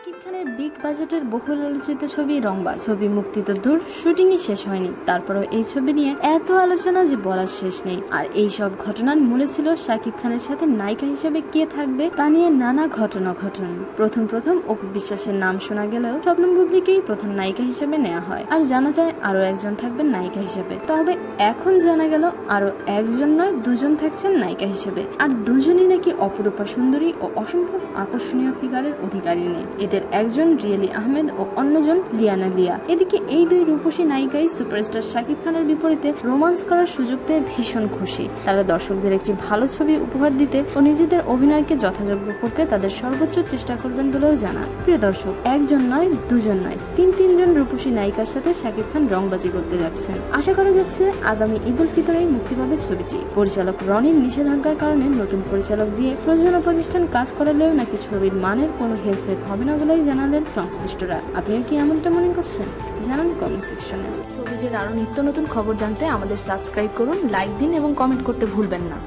শাকিব খানের বিগ বাজেটের বহুল আলোচিত ছবি রংবাজ। ছবি মুক্তি তো দূর, শুটিংই শেষ হয়নি। তারপরেও এই ছবি নিয়ে এত আলোচনা যে বলার শেষ নেই। আর এই সব ঘটনার মূলে ছিল শাকিব খানের সাথে নায়িকা হিসেবে কে থাকবে তা নিয়ে নানা ঘটনা ঘটন প্রথম প্রথম অপু বিশ্বাসের নাম শোনা গেলেও স্বপ্নম বুবলিকেই প্রথম নায়িকা হিসেবে নেওয়া হয়। আর জানা যায় আরও একজন থাকবেন নায়িকা হিসেবে। তবে এখন জানা গেল আরও একজন নয়, দুজন থাকছেন নায়িকা হিসেবে। আর দুজনই নাকি অপরূপা সুন্দরী ও অসম্ভব আকর্ষণীয় ফিগারের অধিকারী নেই। এদের একজন রিয়েলি আহমেদ ও অন্যজন লিয়ানা লিয়া। এদিকে এই দুই রূপসী নায়িকাই সুপারস্টার শাকিব খানের বিপরীতে রোমান্স করার সুযোগ পেয়ে ভীষণ খুশি। তারা দর্শকদের একটি ভালো ছবি উপহার দিতে ও নিজেদের অভিনয়কে যথাযোগ্য করতে তাদের সর্বোচ্চ চেষ্টা করবেন বলেও জানা প্রিয় দর্শক, একজন নয়, দুজন নয়, তিন তিনজন রূপসী নায়িকার সাথে শাকিব খান রংবাজি করতে যাচ্ছেন। আশা করা যাচ্ছে আগামী ঈদ উল ফিতরেই মুক্তি পাবে ছবিটি। পরিচালক রনির নিষেধাজ্ঞার কারণে নতুন পরিচালক দিয়ে প্রযোজনা প্রতিষ্ঠান কাজ করালেও নাকি ছবির মানের কোনো হেরফের হবে না। বলেই জানালেন সংশ্লিষ্টরা। আপনিও কি এমনটা মনে করছেন? জানান কমেন্ট সেকশনে ছবিজের আরও নিত্য নতুন খবর জানতে আমাদের সাবস্ক্রাইব করুন লাইক দিন এবং কমেন্ট করতে ভুলবেন না।